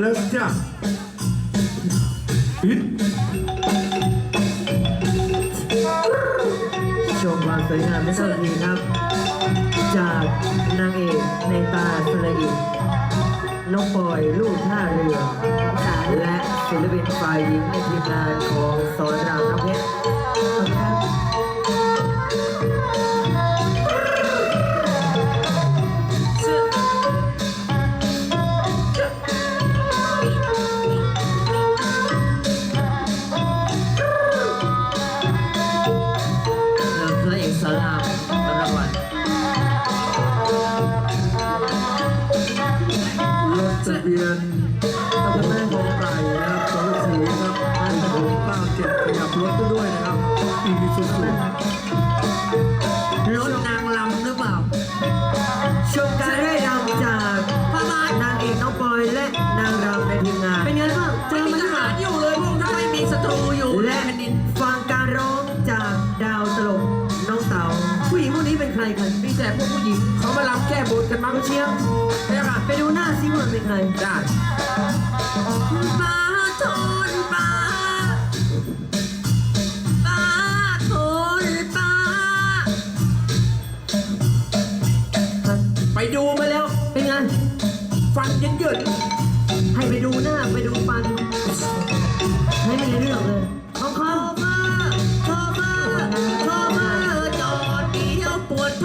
เริ่มจ้ะอิ๊ดชมความสวยงามไม่เท่าทีครับ จากนางเอกในตาสละอิน้องปอยลูกท่าเรือ และศิลปินฝ่ายหญิงในทีมงานของสอนรามน้ำเพชร ร ใครกันมีแต่พวกผู้หญิงเขามาลำแก้บนกันมั้งเชียงใช่ค่ะไปดูหน้าซิว่าเป็นใครได้ปลาทนปลาปลาทนปลาไปดูมาแล้ว เป็นไง ฟันยันหยุดให้ไปดูหน้าไปดูฟันให้ไม่ได้เรื่องเลย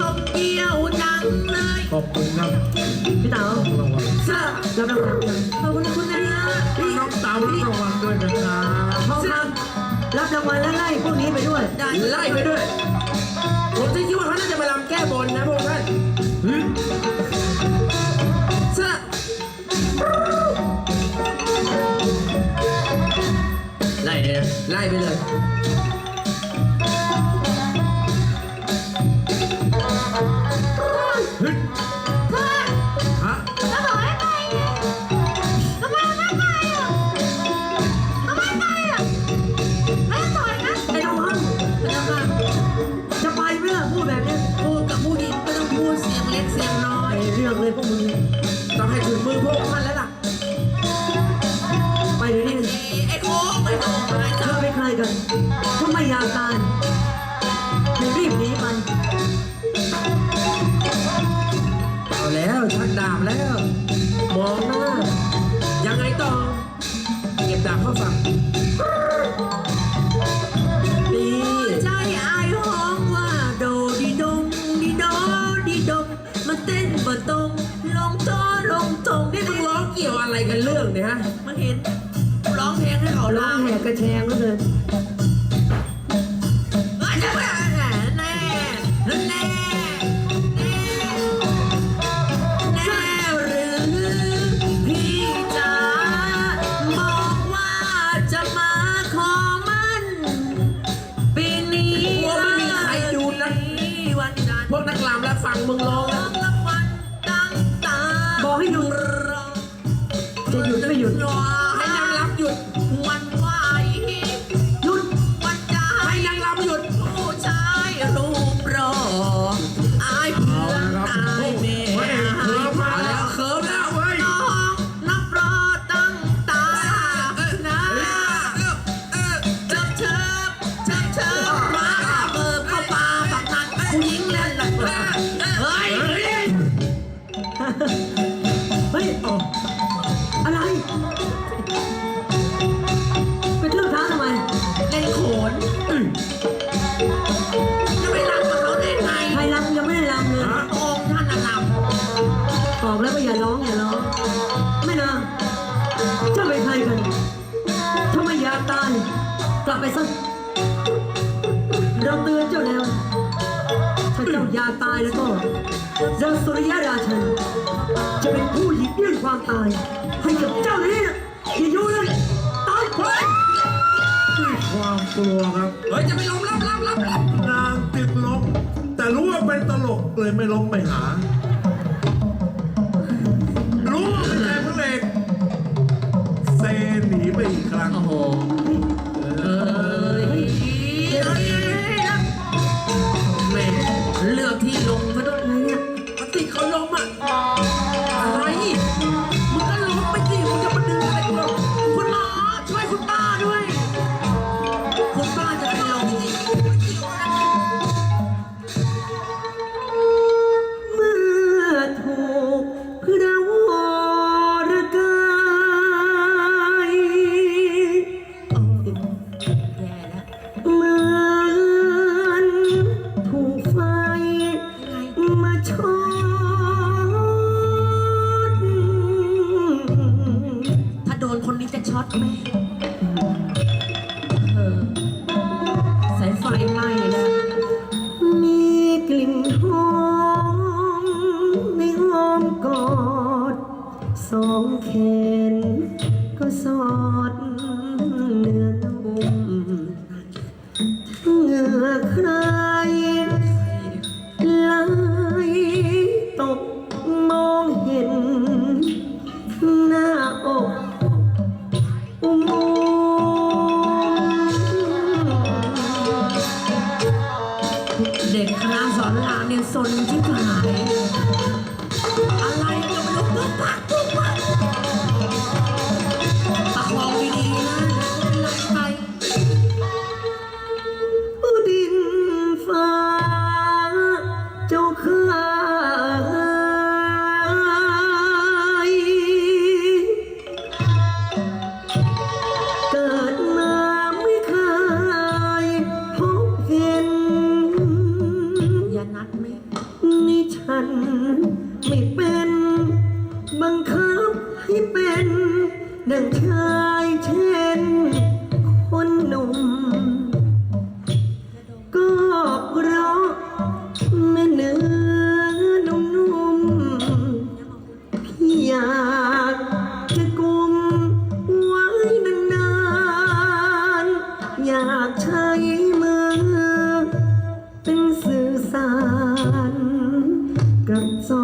ยวปวดท้องเดียวจังเลยขอบคุณครับพี่เต๋ารางวัลเสื้อรับรางวัลขอบคุณคุณนะเนี่ยน้องเต๋ารับรางวัลด้วยนะครับทองคำรับรางวัลแล้วไล่พวกนี้ไปด้วยไล่ไปด้วย ผมจะคิดว่าเขาน่าจะมาลำแก้บนนะพวกท่านเฮ้ยเสื้อไล่เลยไล่ไปเลย เสียงเล็กเสียงน้อยไอ้เรื่องเลยพวกมึงต้องให้ถึงมือพวกท่านแล้วล่ะ ไปเดี๋ยวนี้ไอ้โค้งไอ้โค้งไอ้เธจ้าอเป็นใครกันทำไมอยากตายมึงรีบหนีไปเอาแล้วชักดาบแล้ว มองหน้า ยังไงต่อเก็บดาบเข้าฝั่ง องเกี่ยวอะไรกันเรื่องเนี่ยฮะ มันเห็นร้องเพลงให้เขาร้อร้องงแหกกระแชงแล้วเลยแน่แน่แน่แน่แน่หรือพี่จ๋าบอกว่าจะมาขอมันปีนี้กลัวไม่มีใครดูนะ วันจันทร์ พวกนักลามแล้วฟังมึงร้อง นั้นผู้หญิงเล่นละเบิดเฮ้ยเฮ้ยอ๋อะไร ไปเทือกท้าทำไมเล่นโขนจะไปรักกับเขาได้ไงใครรำยังไม่ได้รำเลยพระองค์ท่านน่ะรำบอกแล้วว่าอย่าร้องอย่าร้อง ไม่นะเจ้าเป็นใครกันทำไมอยากตายกลับไปซะเราเตือนเจ้าแล้ว เจ้าอยากตายแล้วก็เราสุริยะราชันจะเป็นผู้หยิบยื่นความตาย ให้กับเจ้านี้นะอย่าอยู่เลยตายไปด้วยความกลัวครับ เฮ้ย จะไปล้มรับรับรับรับนางติดลบแต่รู้ว่าเป็นตลกเลยไม่ลงไปหา ที่ลงมาด้วยอะเนี่ยปฏิเขาล้มอะ ลิ่นหอมในห้อมกอดสองแขน เด็กคณะสอนรามเนี่ยสนชิบหายอะไรก็ไม่รู้ปุ๊บปั๊บ ดังชายเช่น คนหนุ่ม ก็เพราะแม่เนื้อนุ่มๆพี่อยากจะกุมไว้นานๆ อยากใช้มือ เป็นสื่อสารกับจอ